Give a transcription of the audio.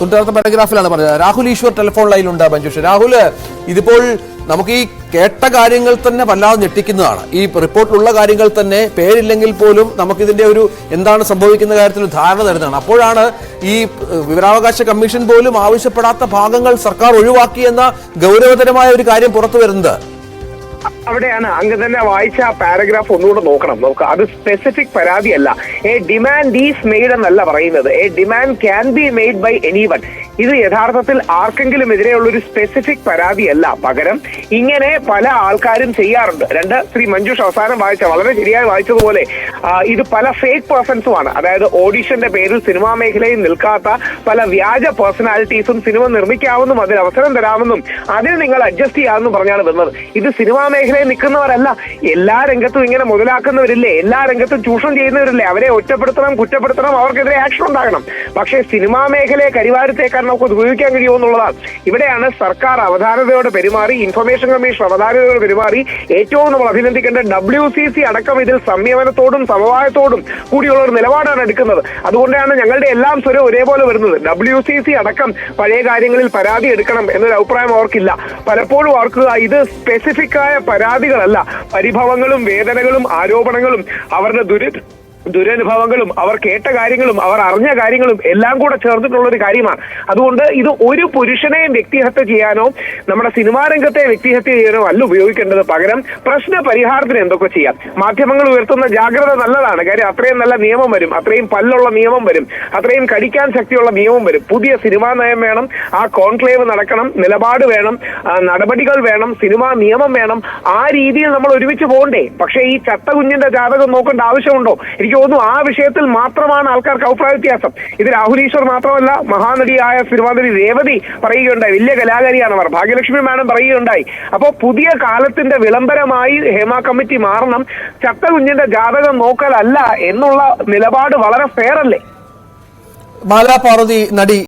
തൊട്ടടുത്ത പാരഗ്രാഫിലാണ് പറഞ്ഞത്. രാഹുൽ ഈശ്വർ ടെലിഫോൺ ലൈനിലുണ്ട് മഞ്ജുഷ രാഹുൽ ഇതിപ്പോൾ നമുക്ക് ഈ കേട്ട കാര്യങ്ങൾ തന്നെ വല്ലാതെ ഞെട്ടിക്കുന്നതാണ്. ഈ റിപ്പോർട്ടിലുള്ള കാര്യങ്ങൾ തന്നെ പേരില്ലെങ്കിൽ പോലും നമുക്കിതിന്റെ ഒരു എന്താണ് സംഭവിക്കുന്ന കാര്യത്തിൽ ധാരണ തരുന്നതാണ്. അപ്പോഴാണ് ഈ വിവരാവകാശ കമ്മീഷൻ പോലും ആവശ്യപ്പെടാത്ത ഭാഗങ്ങൾ സർക്കാർ ഒഴിവാക്കി എന്ന ഗൗരവതരമായ ഒരു കാര്യം പുറത്തു വരുന്നത്. അവിടെയാണ് അങ്ങ് തന്നെ വായിച്ച ആ പാരഗ്രാഫ് ഒന്നുകൂടെ നോക്കണം. നമുക്ക് അത് സ്പെസിഫിക് പരാതിയല്ല. എ ഡിമാൻഡ് ഈസ് മെയ്ഡ് എന്നല്ല പറയുന്നത്. A demand can be made by anyone ഇത് യഥാർത്ഥത്തിൽ ആർക്കെങ്കിലും എതിരെയുള്ള ഒരു സ്പെസിഫിക് പരാതിയല്ല. പകരം ഇങ്ങനെ പല ആൾക്കാരും ചെയ്യാറുണ്ട്. രണ്ട് ശ്രീ മഞ്ജുഷ് അവസാനം വായിച്ച വളരെ ശരിയായി വായിച്ചതുപോലെ ഇത് പല ഫേക്ക് പേഴ്സൺസുമാണ് അതായത് ഓഡിഷന്റെ പേരിൽ സിനിമാ മേഖലയിൽ നിൽക്കാത്ത പല വ്യാജ പേഴ്സണാലിറ്റീസും സിനിമ നിർമ്മിക്കാമെന്നും അവസരം തരാമെന്നും അതിന് നിങ്ങൾ അഡ്ജസ്റ്റ് ചെയ്യാമെന്നും പറഞ്ഞാണ് വന്നത്. ഇത് സിനിമാ മേഖലയിൽ നിൽക്കുന്നവരല്ല. എല്ലാ രംഗത്തും ഇങ്ങനെ മുതലാക്കുന്നവരില്ലേ? എല്ലാ രംഗത്തും ചൂഷണം ചെയ്യുന്നവരില്ലേ? അവരെ ഒറ്റപ്പെടുത്തണം കുറ്റപ്പെടുത്തണം അവർക്കെതിരെ ആക്ഷൻ ഉണ്ടാകണം. പക്ഷേ സിനിമാ മേഖലയെ കരിവാരത്തേക്കാൾ നമുക്ക് ഉപയോഗിക്കാൻ കഴിയുമോ എന്നുള്ളതാണ്. ഇവിടെയാണ് സർക്കാർ അവധാനതയോടെ പെരുമാറി ഇൻഫർമേഷൻ കമ്മീഷൻ അവധാനതയോടെ പെരുമാറി ഏറ്റവും നമ്മൾ അഭിനന്ദിക്കേണ്ട ഡബ്ല്യു സി സി അടക്കം ഇതിൽ സംയമനത്തോടും സമവായത്തോടും കൂടിയുള്ള ഒരു നിലപാടാണ് എടുക്കുന്നത്. അതുകൊണ്ടാണ് ഞങ്ങളുടെ എല്ലാം സ്വരം ഒരേപോലെ വരുന്നത്. ഡബ്ല്യു സി സി അടക്കം പഴയ കാര്യങ്ങളിൽ പരാതി എടുക്കണം എന്നൊരു അഭിപ്രായം അവർക്കില്ല. പലപ്പോഴും ഓർക്കുക ഇത് സ്പെസിഫിക് ആയ പരാതികളല്ല പരിഭവങ്ങളും വേദനകളും ആരോപണങ്ങളും അവരുടെ ദുരി ദുരനുഭവങ്ങളും അവർ കേട്ട കാര്യങ്ങളും അവർ അറിഞ്ഞ കാര്യങ്ങളും എല്ലാം കൂടെ ചേർന്നിട്ടുള്ള ഒരു കാര്യമാണ്. അതുകൊണ്ട് ഇത് ഒരു പുരുഷനെയും വ്യക്തിഹത്യ ചെയ്യാനോ നമ്മുടെ സിനിമാ രംഗത്തെ വ്യക്തിഹത്യ ചെയ്യാനോ അല്ല ഉപയോഗിക്കേണ്ടത് പകരം പ്രശ്ന പരിഹാരത്തിന് എന്തൊക്കെ ചെയ്യാം. മാധ്യമങ്ങൾ ഉയർത്തുന്ന ജാഗ്രത നല്ലതാണ്. കാര്യം അത്രയും നല്ല നിയമം വരും അത്രയും പല്ലുള്ള നിയമം വരും അത്രയും കടിക്കാൻ ശക്തിയുള്ള നിയമം വരും. പുതിയ സിനിമാ നയം വേണം ആ കോൺക്ലേവ് നടക്കണം നിലപാട് വേണം നടപടികൾ വേണം സിനിമാ നിയമം വേണം. ആ രീതിയിൽ നമ്മൾ ഒരുമിച്ച് പോകണ്ടേ. പക്ഷേ ഈ ചട്ടകുഞ്ഞിന്റെ ജാതകം നോക്കേണ്ട ആവശ്യമുണ്ടോ? എനിക്ക് തോന്നുന്നു ആ വിഷയത്തിൽ മാത്രമാണ് ആൾക്കാർക്ക് അഭിപ്രായ വ്യത്യാസം. ഇത് രാഹുൽ ഈശ്വർ മാത്രമല്ല മഹാനടിയായ സിനിമാ രേവതി പറയുകയുണ്ടായി. വലിയ കലാകാരിയാണ് അവർ. ഭാഗ്യലക്ഷ്മി മാഡം പറയുകയുണ്ടായി. അപ്പോൾ പുതിയ കാലത്തിന്റെ വിളംബരമായി ഹേമ കമ്മിറ്റി മാറണം. ചട്ടകുഞ്ഞിന്റെ ജാതകം നോക്കലല്ല എന്നുള്ള നിലപാട് വളരെ ഫെയർ അല്ലേ? മാലാ പാർവതി നടി